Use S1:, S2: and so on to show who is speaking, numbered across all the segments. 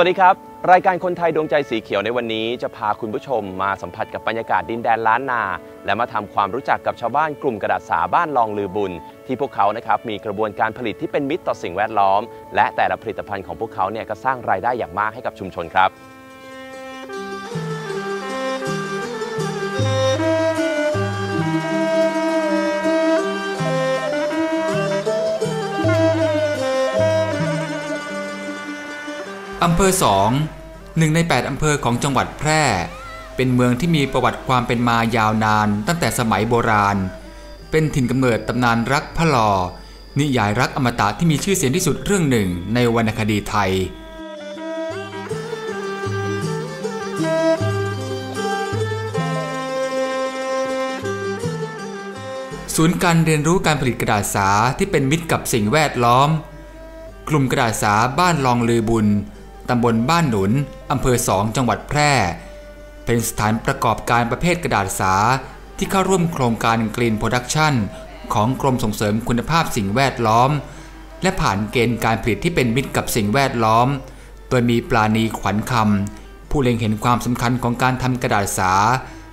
S1: สวัสดีครับ รายการคนไทยดวงใจสีเขียวในวันนี้จะพาคุณผู้ชมมาสัมผัสกับบรรยากาศดินแดนล้านนา และมาทำความรู้จักกับชาวบ้านกลุ่มกระดาษสาบ้านลองลือบุญ ที่พวกเขานะครับมีกระบวนการผลิตที่เป็นมิตรต่อสิ่งแวดล้อม และแต่ละผลิตภัณฑ์ของพวกเขาเนี่ยก็สร้างรายได้อย่างมากให้กับชุมชนครับ
S2: อำเภอสองหนึ่งใน 8 อำเภอของจังหวัดแพร่ เป็นเมืองที่มีประวัติความเป็นมายาวนานตั้งแต่สมัยโบราณ เป็นถิ่นกำเนิดตำนานรักพระลอ นิยายรักอมตะที่มีชื่อเสียงที่สุดเรื่องหนึ่งในวรรณคดีไทยศูนย์การเรียนรู้การผลิตกระดาษสาที่เป็นมิตรกับสิ่งแวดล้อม กลุ่มกระดาษสาบ้านลองลือบุญ ตำบลบ้านหนุน อำเภอสองจังหวัดแพร่ เป็นสถานประกอบการประเภทกระดาษสา ที่เข้าร่วมโครงการกรีนโปรดักชั่นของกรมส่งเสริมคุณภาพสิ่งแวดล้อม และผ่านเกณฑ์การผลิตที่เป็นมิตรกับสิ่งแวดล้อม โดยมีปลาณีขวัญคำผู้เล็งเห็นความสำคัญของการทำกระดาษสา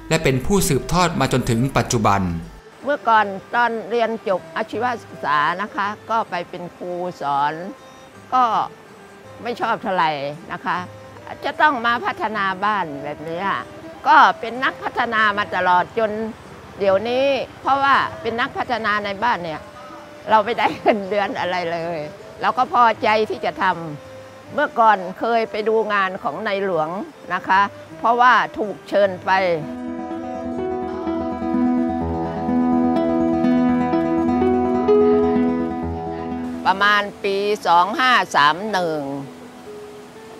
S2: และเป็นผู้สืบทอดมาจนถึงปัจจุบัน
S3: เมื่อก่อนตอนเรียนจบอาชีวศึกษานะคะ ก็ไปเป็นครูสอน ก็ ไม่ชอบเท่าไหร่นะคะ จะต้องมาพัฒนาบ้านแบบนี้ก็เป็นนักพัฒนามาตลอดจนเดี๋ยวนี้ เพราะว่าเป็นนักพัฒนาในบ้านเนี่ยเราไม่ได้เงินเดือนอะไรเลย เราก็พอใจที่จะทำเมื่อก่อนเคยไปดูงานของในหลวงนะคะ เพราะว่าถูกเชิญไปประมาณปี 2531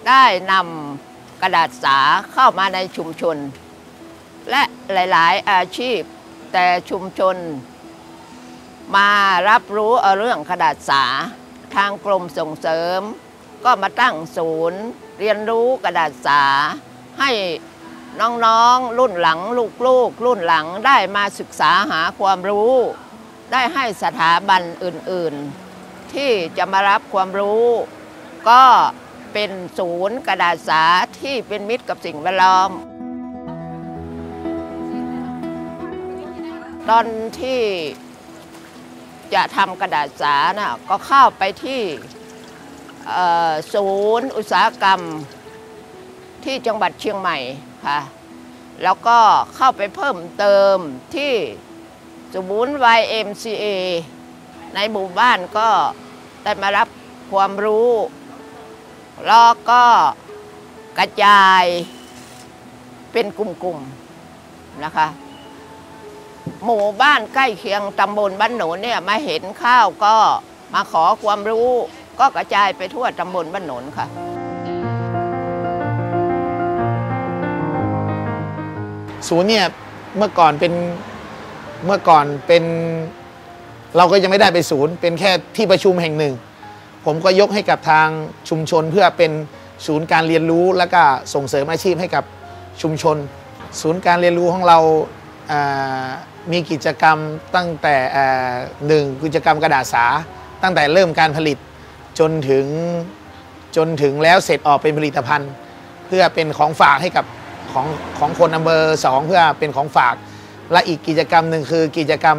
S3: ได้นำกระดาษสาเข้ามาในชุมชน และหลาย ๆ อาชีพ แต่ชุมชน มารับรู้เเรื่องกระดาษสา ทางกรมส่งเสริม ก็มาตั้งศูนย์ เรียนรู้กระดาษสา ให้น้อง ๆ รุ่นหลัง ลูก ๆ รุ่นหลังได้มาศึกษาหาความรู้ ได้ให้สถาบันอื่น ๆ ที่จะมารับความรู้ ก็ เป็นศูนย์กระดาษสาที่เป็นมิตรกับสิ่งแวดล้อม ตอนที่จะทำกระดาษสานะก็เข้าไปที่ศูนย์อุตสาหกรรมที่จังหวัดเชียงใหม่ค่ะ แล้วก็เข้าไปเพิ่มเติมที่ศูนย์ YMCA ในหมู่บ้านก็ได้มารับความรู้ แล้วก็กระจายเป็นกลุ่มๆนะคะ หมู่บ้านใกล้เคียงตำบลบ้านหนูเนี่ยมาเห็นข้าวก็มาขอความรู้ก็กระจายไปทั่วตำบลบ้านหนนค่ะ
S4: ศูนย์เนี่ยเมื่อก่อนเป็นเมื่อก่อนเป็น เราก็ยังไม่ได้ไปศูนย์ เป็นแค่ที่ประชุมแห่งหนึ่ง ผมก็ยกให้กับทางชุมชนเพื่อเป็นศูนย์การเรียนรู้และก็ส่งเสริมอาชีพให้กับชุมชน ศูนย์การเรียนรู้ของเรามีกิจกรรมตั้งแต่หนึ่งกิจกรรมกระดาษสา ตั้งแต่เริ่มการผลิตจนถึงจนถึงแล้วเสร็จออกเป็นผลิตภัณฑ์ เพื่อเป็นของฝากให้กับของของคนอำเภอสองเพื่อเป็นของฝาก และอีกกิจกรรมหนึ่งคือกิจกรรม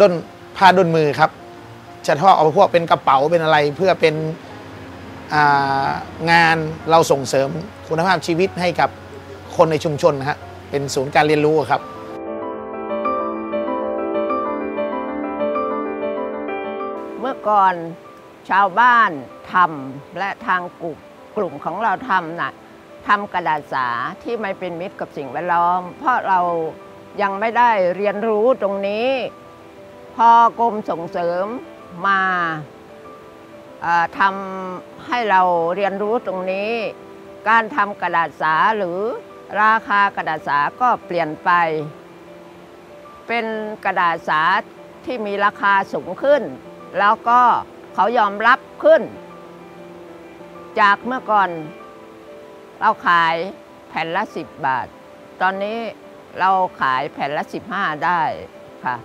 S4: ด้นผ้าด้นมือครับ จะทอดเอาพวกเป็นกระเป๋าเป็นอะไรเพื่อเป็นางานเราส่งเสริมคุณภาพชีวิตให้กับคนในชุมชนนะฮะเป็นศูนย์การเรียนรู้ครับ
S3: เมื่อก่อนชาวบ้านทำและทางกลุ่มกลุ่มของเราทำน่ะทำกระดาษสาที่ไม่เป็นมิตรกับสิ่งแวดล้อม เพราะเรายังไม่ได้เรียนรู้ตรงนี้ พอกรมส่งเสริม มาทำให้เราเรียนรู้ตรงนี้ การทำกระดาษสาหรือราคากระดาษสาก็เปลี่ยนไป เป็นกระดาษสาที่มีราคาสูงขึ้น แล้วก็เขายอมรับขึ้น จากเมื่อก่อนเราขายแผ่นละ 10 บาท ตอนนี้เราขายแผ่นละ 15 ได้ค่ะ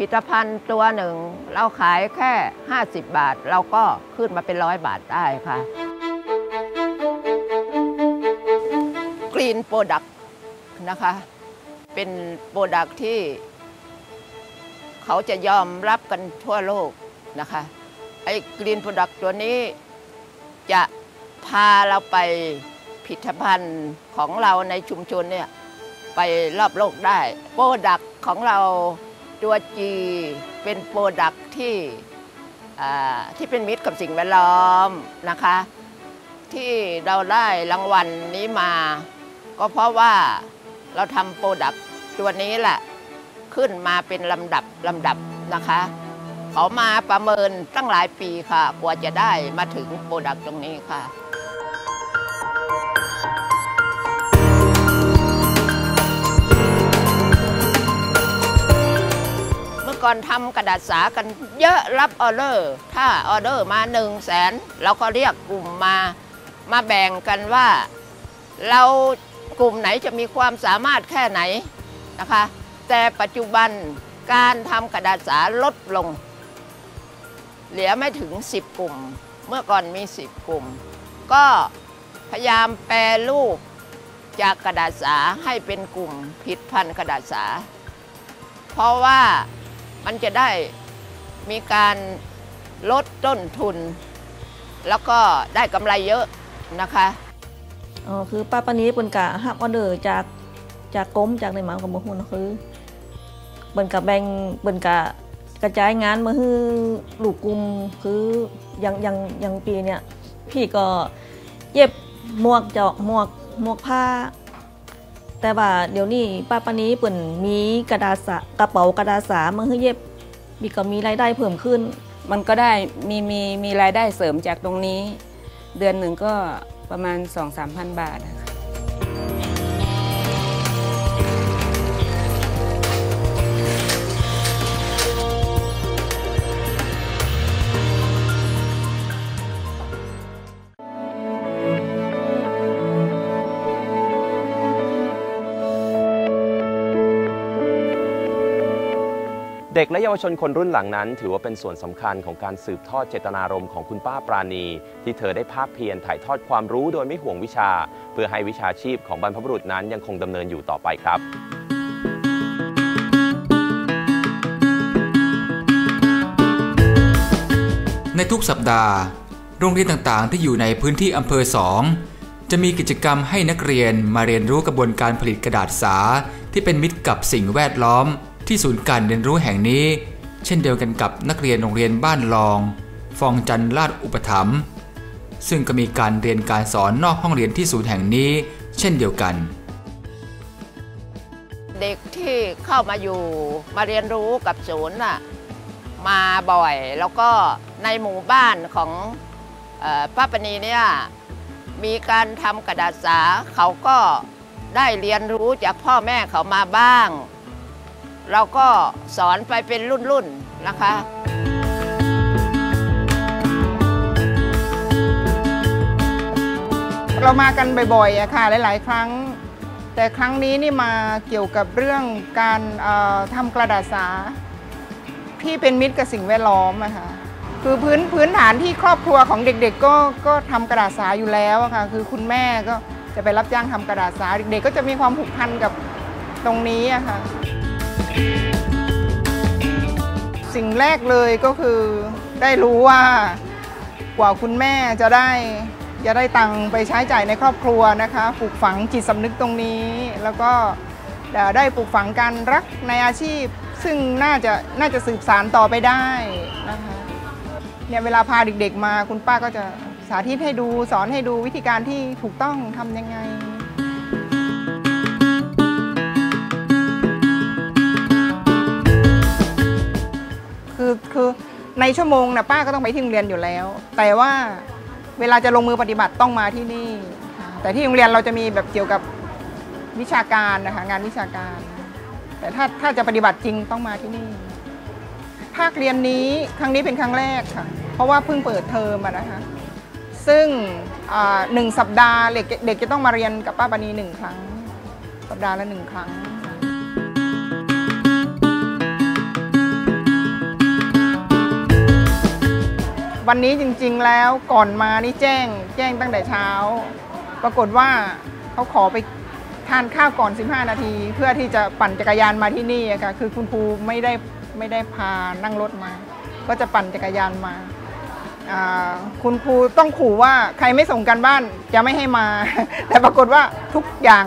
S3: ลิตภัณฑ์ตัวหนึ่ง เราขายแค่ 50 บาท เราก็ขึ้นมาเป็นร้อยบาทได้ค่ะกรีนโปรดักต์นะคะ เป็นโปรดักที่ เขาจะยอมรับกันทั่วโลกนะคะไอ้กรีนโปรดักตัวนี้จะพาเราไปพิพิธภัณฑ์ของเราในชุมชนเนี่ยไปรอบโลกได้ โปรดักของเรา ตัวจีเป็นโปรดักที่ที่เป็นมิตรกับสิ่งแวดล้อมนะคะ ที่เราได้รางวัลนี้มา ก็เพราะว่าเราทำโปรดักตัวนี้แหละ ขึ้นมาเป็นลำดับลำดับนะคะ เขามาประเมินตั้งหลายปีค่ะ กว่าจะได้มาถึงโปรดักตรงนี้ค่ะ ก่อนทำกระดาษสากันเยอะรับออเดอร์ ถ้าออเดอร์มา1 0 0 0 0แสนเราก็เรียกกลุ่มมามาแบ่งกันว่าเรากลุ่มไหนจะมีความสามารถแค่ไหนนะคะ แต่ปัจจุบันการทำกระดาษสาลดลง เหลือไม่ถึง 10 กลุ่ม เมื่อก่อนมี 10 กลุ่ม ก็พยายามแปรรูปจากกระดาษสาให้เป็นกลุ่มผลิดพันกระดาษสา เพราะว่า มันจะได้มีการลดต้นทุน แล้วก็ได้กำไรเยอะนะคะ
S5: อ๋อคือป้าปานี้เปิ้นกะฮับออเดอร์จากจากกรมจากในหมาของบ่ฮู้นคือเปิ้นกะแบ่งเปิ้นกะกระจายงานมาให้ลูกกลุ่มคืออย่างอย่างอย่างปีเนี่ยพี่ก็เย็บหมวกเจาะหมวกหมวกผ้า แต่ว่าเดี๋ยวนี้ป้าปานี้เปิ่นมีกระดาษกระเป๋ากระดาษสามาให้เย็บมีก็มีรายได้เพิ่มขึ้น
S6: มันก็ได้มีมีมีรายได้เสริมจากตรงนี้ เดือนหนึ่งก็ประมาณ 2-3 พันบาทนะคะ
S1: เด็กและเยาวชนคนรุ่นหลังนั้น ถือว่าเป็นส่วนสำคัญของการสืบทอดเจตนารมณ์ของคุณป้าปราณี ที่เธอได้ภาคเพียรถ่ายทอดความรู้โดยไม่ห่วงวิชา เพื่อให้วิชาชีพของบรรพบุรุษนั้นยังคงดำเนินอยู่ต่อไปครับ
S2: ในทุกสัปดาห์ โรงเรียนต่างๆ ที่อยู่ในพื้นที่อำเภอสองจะมีกิจกรรมให้นักเรียนมาเรียนรู้กระบวนการผลิตกระดาษสาที่เป็นมิตรกับสิ่งแวดล้อม ที่ศูนย์การเรียนรู้แห่งนี้ เช่นเดียวกันกับนักเรียนโรงเรียนบ้านลอง ฟองจันลาดอุปถัมภ์ซึ่งก็มีการเรียนการสอนนอกห้องเรียนที่ศูนย์แห่งนี้ เช่นเดียวกัน
S3: เด็กที่เข้ามาอยู่มาเรียนรู้กับศูนย์น่ะมาบ่อย แล้วก็ในหมู่บ้านของออป้าปณีเนี่ยมีการทำกระดาษสาเขาก็ได้เรียนรู้จากพ่อแม่เขามาบ้าง เราก็สอนไปเป็นรุ่นๆนะคะ
S7: เรามากันบ่อยๆอะค่ะหลาย ๆ ครั้ง แต่ครั้งนี้นี่มาเกี่ยวกับเรื่องการทำกระดาษสาที่เป็นมิตรกับสิ่งแวดล้อมอะค่ะคือพื้นพื้นฐานที่ครอบครัวของเด็กๆ ก็ก็ทำกระดาษสาอยู่แล้วอะค่ะคือคุณแม่ก็จะไปรับจ้างทำกระดาษสาเด็กๆ ก็จะมีความผูกพันกับตรงนี้อะค่ะ สิ่งแรกเลยก็คือได้รู้ว่ากว่าคุณแม่จะได้จะได้ตังค์ไปใช้จ่ายในครอบครัวนะคะปลูกฝังจิตสำนึกตรงนี้ แล้วก็ได้ปลูกฝังการรักในอาชีพ ซึ่งน่าจะน่าจะสืบสารต่อไปได้นะคะเนี่ยเวลาพาเด็กๆมาคุณป้าก็จะสาธิตให้ดูสอนให้ดูวิธีการที่ถูกต้องทำยังไง ในชั่วโมงนะป้าก็ต้องไปที่โรงเรียนอยู่แล้ว แต่ว่าเวลาจะลงมือปฏิบัติต้องมาที่นี่ แต่ที่โรงเรียนเราจะมีแบบเกี่ยวกับวิชาการนะคะงานวิชาการ แต่ถ้าถ้าจะปฏิบัติจริงต้องมาที่นี่ ภาคเรียนนี้ครั้งนี้เป็นครั้งแรกค่ะ เพราะว่าเพิ่งเปิดเทอมอะนะคะ ซึ่งหนึ่งสัปดาห์เด็กเด็กจะต้องมาเรียนกับป้าปานีหนึ่งครั้ง สัปดาห์ละหนึ่งครั้ง วันนี้จริงๆแล้วก่อนมานี่แจ้งแจ้งตั้งแต่เช้า ปรากฏว่าเขาขอไปทานข้าวก่อน 15 นาที เพื่อที่จะปั่นจักรยานมาที่นี่อะค่ะคือคุณครูไม่ได้ไม่ได้พานั่งรถมา ก็จะปั่นจักรยานมาอ่าคุณครูต้องขู่ว่าใครไม่ส่งกันบ้านจะไม่ให้มา แต่ปรากฏว่าทุกอย่าง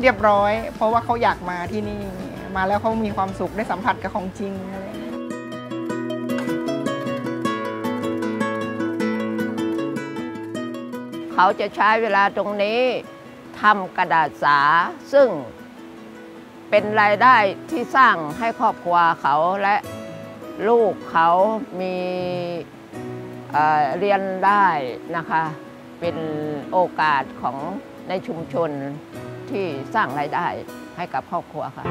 S7: เรียบร้อย เพราะว่าเขาอยากมาที่นี่มาแล้วเขามีความสุขได้สัมผัสกับของจริง
S3: เขาจะใช้เวลาตรงนี้ทำกระดาษสา ซึ่งเป็นรายได้ที่สร้างให้ครอบครัวเขาและลูกเขามีเเรียนได้นะคะ เป็นโอกาสของในชุมชนที่สร้างรายได้ให้กับครอบครัวค่ะ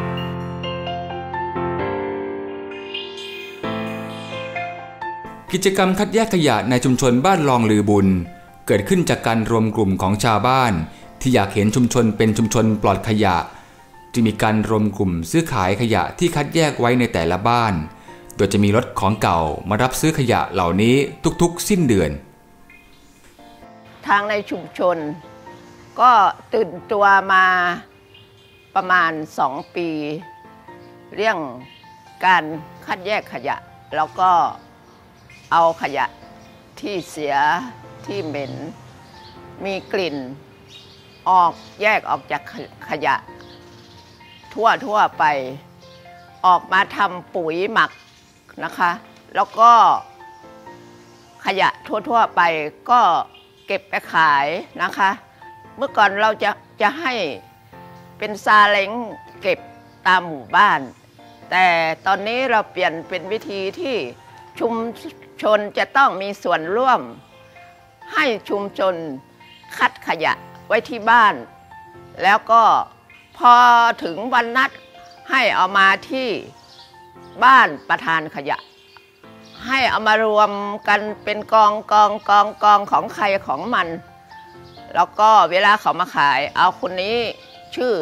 S2: กิจกรรมคัดแยกขยะในชุมชนบ้านลองลือบุญ เกิดขึ้นจากการรวมกลุ่มของชาวบ้าน ที่อยากเห็นชุมชนเป็นชุมชนปลอดขยะ จึงมีการรวมกลุ่มซื้อขายขยะที่คัดแยกไว้ในแต่ละบ้าน โดยจะมีรถของเก่ามารับซื้อขยะเหล่านี้ทุกๆ สิ้นเดือน
S3: ทางในชุมชน ก็ตื่นตัวมาประมาณสองปี เรื่องการคัดแยกขยะ แล้วก็เอาขยะที่เสีย ที่เหม็น มีกลิ่น ออกแยกออกจากขยะ ทั่วทั่วไป ออกมาทำปุ๋ยหมักนะคะ แล้วก็ขยะทั่วๆไปก็เก็บไปขายนะคะ เมื่อก่อนเราจะจะให้เป็นซาเล้งเก็บตามหมู่บ้าน แต่ตอนนี้เราเปลี่ยนเป็นวิธีที่ชุมชนจะต้องมีส่วนร่วม ให้ชุมชนคัดขยะไว้ที่บ้าน แล้วก็พอถึงวันนัดให้เอามาที่บ้านประธานขยะ ให้เอามารวมกันเป็นกองกองกองกองของใครของมัน แล้วก็เวลาเขามาขาย เอาคนนี้ชื่อ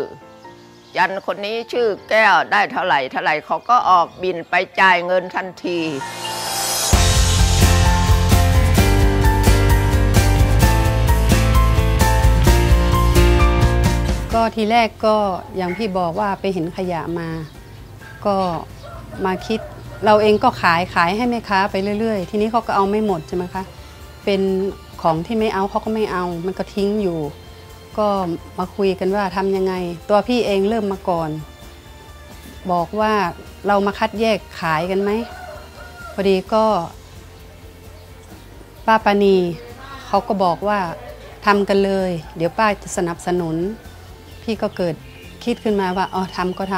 S3: ยันคนนี้ชื่อแก้วได้เท่าไหร่เท่าไหร่เขาก็ออกบินไปจ่ายเงินทันที
S8: ก็ทีแรกก็อย่างพี่บอกว่าไปเห็นขยะมา ก็มาคิด เราเองก็ขายขายให้แม่ค้าไปเรื่อยๆ ทีนี้เขาก็เอาไม่หมดใช่ไหมคะเป็นของที่ไม่เอาเขาก็ไม่เอา มันก็ทิ้งอยู่ ก็มาคุยกันว่าทำยังไง ตัวพี่เองเริ่มมาก่อน บอกว่าเรามาคัดแยกขายกันไหมพอดีก็ป้าปานีเขาก็บอกว่าทำกันเลย เดี๋ยวป้าจะสนับสนุน พี่ก็เกิดคิดขึ้นมาว่าอ๋อทำก็ท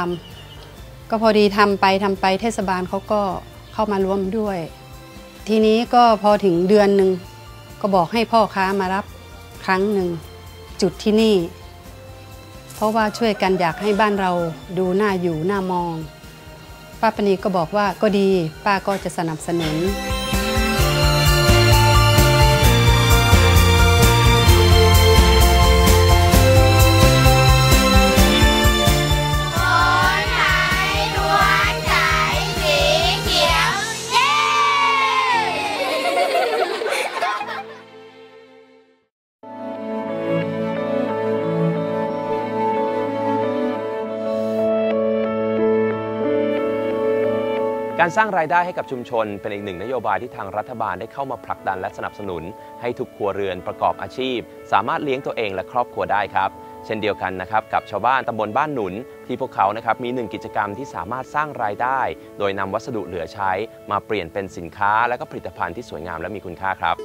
S8: ำก็พอดีทำไปทำไปเทศบาลเขาก็เข้ามาร่วมด้วย ทีนี้ก็พอถึงเดือนหนึ่งก็บอกให้พ่อค้ามารับครั้งหนึ่งจุดที่นี่ เพราะว่าช่วยกันอยากให้บ้านเราดูน่าอยู่น่ามอง ป้าปณีก็บอกว่าก็ดีป้าก็จะสนับสนุน
S1: การสร้างรายได้ให้กับชุมชนเป็นอีกหนึ่งนโยบายที่ทางรัฐบาลได้เข้ามาผลักดันและสนับสนุน ให้ทุกครัวเรือนประกอบอาชีพ สามารถเลี้ยงตัวเองและครอบครัวได้ครับ เช่นเดียวกันนะครับกับชาวบ้านตำบลบ้านหนุน ที่พวกเขานะครับมีหนึ่งกิจกรรมที่สามารถสร้างรายได้ โดยนำวัสดุเหลือใช้ มาเปลี่ยนเป็นสินค้า และก็ผลิตภัณฑ์ที่สวยงามและมีคุณค่าครับ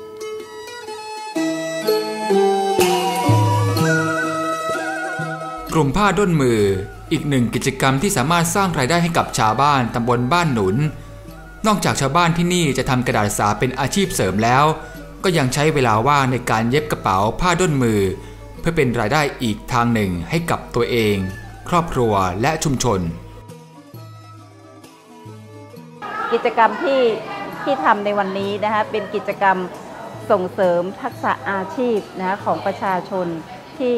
S2: กลุ่มผ้าด้นมือ อีกหนึ่งกิจกรรมที่สามารถสร้างรายได้ให้กับชาวบ้านตำบลบ้านหนุน นอกจากชาวบ้านที่นี่จะทำกระดาษสาเป็นอาชีพเสริมแล้ว ก็ยังใช้เวลาว่างในการเย็บกระเป๋าผ้าด้นมือ เพื่อเป็นรายได้อีกทางหนึ่งให้กับตัวเอง ครอบครัวและชุมชน
S9: กิจกรรมที่ที่ทำในวันนี้นะคะเป็นกิจกรรมส่งเสริมทักษะอาชีพนะคะของประชาชนที่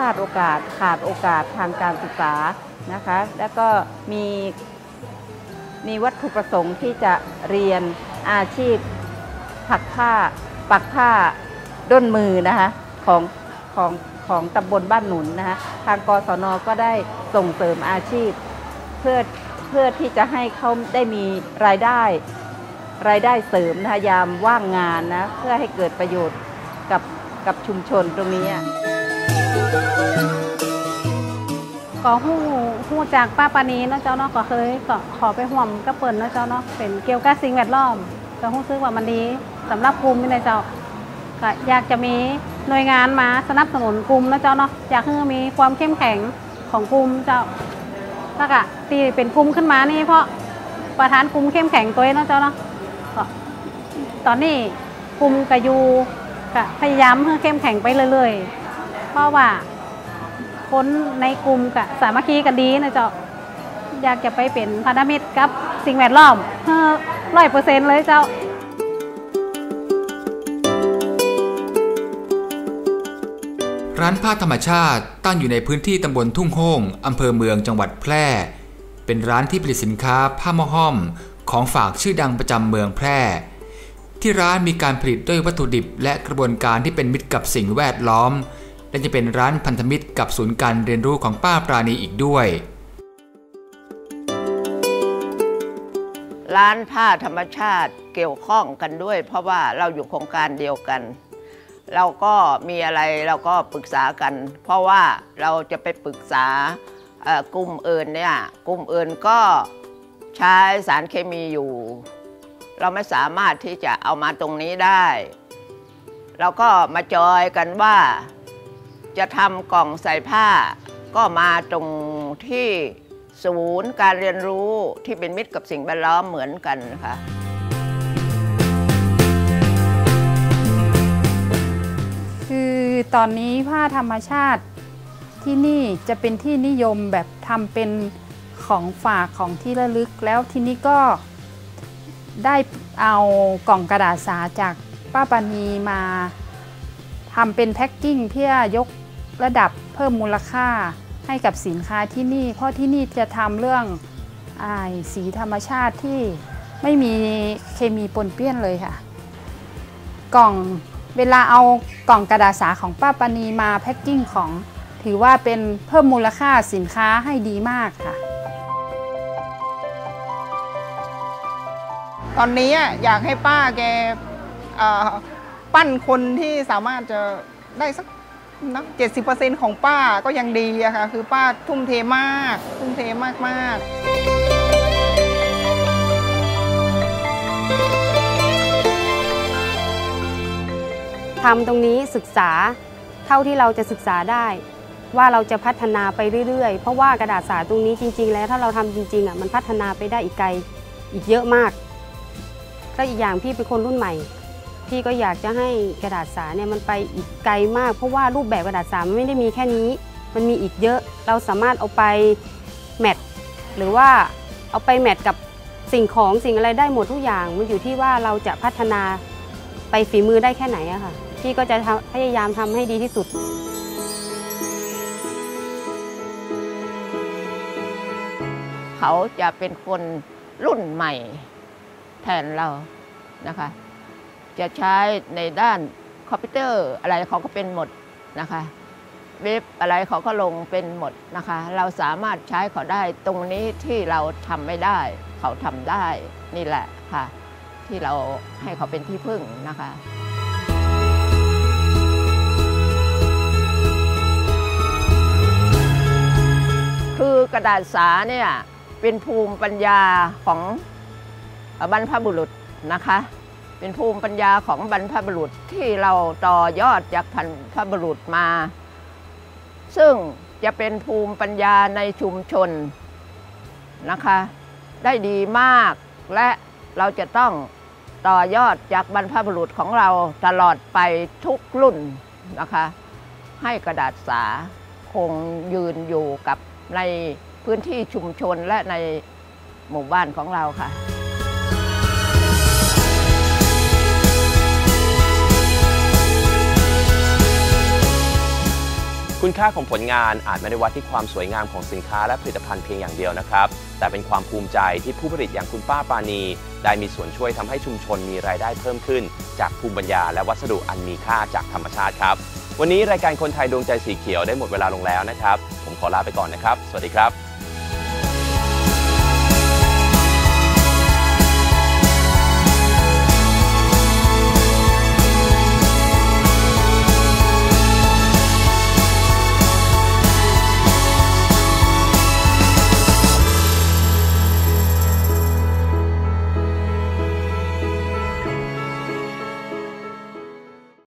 S9: ลาดโอกาสขาดโอกาสทางการศึกษานะคะ แล้วก็มีมีวัตถุประสงค์ที่จะเรียนอาชีพถักผ้า ปักผ้าด้นมือนะคะของขของของตำบลบ้านหนุนนะคะทางกศนก็ได้ส่งเสริมอาชีพ เพื่อเพื่อที่จะให้เขาได้มีรายได้รายได้เสริมนะคะยามว่างงานนะเพื่อให้เกิดประโยชน์กับกับชุมชนตรงนี้
S10: ก็หู้หู้จากป้าปานีเนาะเจ้าเนาะก็เคยก็ขอไปห่วมกับเปิ่นเนาะเจ้าเนาะเป็นเกี่ยวกับสิ่งแวดล้อมก็รู้สึกว่ามันดีสำหรับกลุ่มนี่นะเจ้าก็อยากจะมีหน่วยงานมาสนับสนุนกลุ่มเนาะเจ้าเนาะอยากให้มีความเข้มแข็งของกลุ่มเจ้าแล้วก็ที่เป็นกลุ่มขึ้นมานี่เพราะประธานกลุ่มเข้มแข็งตัวเองเนาะเจ้าเนาะก็ตอนนี้กลุ่มกยูก็พยายามให้เข้มแข็งไปเรื่อยๆ ราะว่าคนในกลุ่มกะสามัคคีกันดีนะเจ้าอยากจะไปเป็นพันธมิตรกับสิ่งแวดล้อมร้อยเปอร์เซ็นต์เลยเจ้า
S2: ร้านผ้าธรรมชาติตั้งอยู่ในพื้นที่ตำบลทุ่งโฮงอำเภอเมืองจังหวัดแพร่ เป็นร้านที่ผลิตสินค้าผ้าม้อห้อม ของฝากชื่อดังประจำเมืองแพร่ ที่ร้านมีการผลิตด้วยวัตถุดิบและกระบวนการที่เป็นมิตรกับสิ่งแวดล้อม และจะเป็นร้านพันธมิตรกับศูนย์การเรียนรู้ของป้าปราณีอีกด้วย
S3: ร้านผ้าธรรมชาติเกี่ยวข้องกันด้วย เพราะว่าเราอยู่โครงการเดียวกัน เราก็มีอะไรเราก็ปรึกษากัน เพราะว่าเราจะไปปรึกษากลุ่มเอื่นเนี่ยกลุ่มเอื่นก็ใช้สารเคมีอยู่ เราไม่สามารถที่จะเอามาตรงนี้ได้ เราก็มาจอยกันว่า จะทำกล่องใส่ผ้า ก็มาตรงที่ศูนย์การเรียนรู้ที่เป็นมิตรกับสิ่งแวดล้อมเหมือนกันนะคะ
S11: คือตอนนี้ผ้าธรรมชาติที่นี่จะเป็นที่นิยมแบบทำเป็นของฝากของที่ระลึกแล้วที่นี้ก็ได้เอากล่องกระดาษสาจากป้าปานีมาทำเป็นแพ็คกิ้งเพื่อยก ระดับเพิ่มมูลค่าให้กับสินค้าที่นี่ เพราะที่นี่จะทำเรื่องอายสีธรรมชาติที่ไม่มีเคมีปนเปื้อนเลยค่ะ กล่องเวลาเอากล่องกระดาษสาของป้าปานีมาแพ็คกิ้งของ ถือว่าเป็นเพิ่มมูลค่าสินค้าให้ดีมากค่ะ
S7: ตอนนี้อยากให้ป้าแกปั้นคนที่สามารถจะได้สัก นะเจ็ดสิบเปอร์เซ็นของป้าก็ยังดีอะค่ะ คือป้าทุ่มเทมาก ทุ่มเทมากมาก
S12: ทำตรงนี้ศึกษาเท่าที่เราจะศึกษาได้ ว่าเราจะพัฒนาไปเรื่อยๆ เพราะว่ากระดาษสาตรงนี้จริง ๆ แล้วถ้าเราทำจริงๆอะมันพัฒนาไปได้อีกไกลอีกเยอะมาก ก็อีกอย่างพี่เป็นคนรุ่นใหม่ พี่ก็อยากจะให้กระดาษสาเนี่ยมันไปอีกไกลมาก เพราะว่ารูปแบบกระดาษสามันไม่ได้มีแค่นี้ มันมีอีกเยอะเราสามารถเอาไปแมทหรือว่าเอาไปแมทกับสิ่งของสิ่งอะไรได้หมดทุกอย่าง มันอยู่ที่ว่าเราจะพัฒนาไปฝีมือได้แค่ไหนอะค่ะพี่ก็จะพยายามทำให้ดีที่สุด
S3: เขาจะเป็นคนรุ่นใหม่แทนเรานะคะ จะใช้ในด้านคอมพิวเตอร์อะไรเขาก็เป็นหมดนะคะเว็บอะไรเขาก็ลงเป็นหมดนะคะ เราสามารถใช้เขาได้ตรงนี้ที่เราทำไม่ได้ เขาทำได้นี่แหละค่ะ ที่เราให้เขาเป็นที่พึ่งนะคะคือกระดาษสาเนี่ยเป็นภูมิปัญญาของบรรพบุรุษนะคะ เป็นภูมิปัญญาของบรรพบุรุษที่เราต่อยอดจากบรรพบุรุษมา ซึ่งจะเป็นภูมิปัญญาในชุมชนนะคะ ได้ดีมากและเราจะต้องต่อยอดจากบรรพบุรุษของเราตลอดไปทุกรุ่นนะคะ ให้กระดาษสาคงยืนอยู่กับในพื้นที่ชุมชนและในหมู่บ้านของเราค่ะ
S1: คุณค่าของผลงานอาจไม่ได้วัดที่ความสวยงามของสินค้าและผลิตภัณฑ์เพียงอย่างเดียวนะครับ แต่เป็นความภูมิใจที่ผู้ผลิตอย่างคุณป้าปานีได้มีส่วนช่วยทำให้ชุมชนมีรายได้เพิ่มขึ้น จากภูมิปัญญาและวัสดุอันมีค่าจากธรรมชาติครับ วันนี้รายการคนไทยดวงใจสีเขียวได้หมดเวลาลงแล้วนะครับ ผมขอลาไปก่อนนะครับ สวัสดีครับ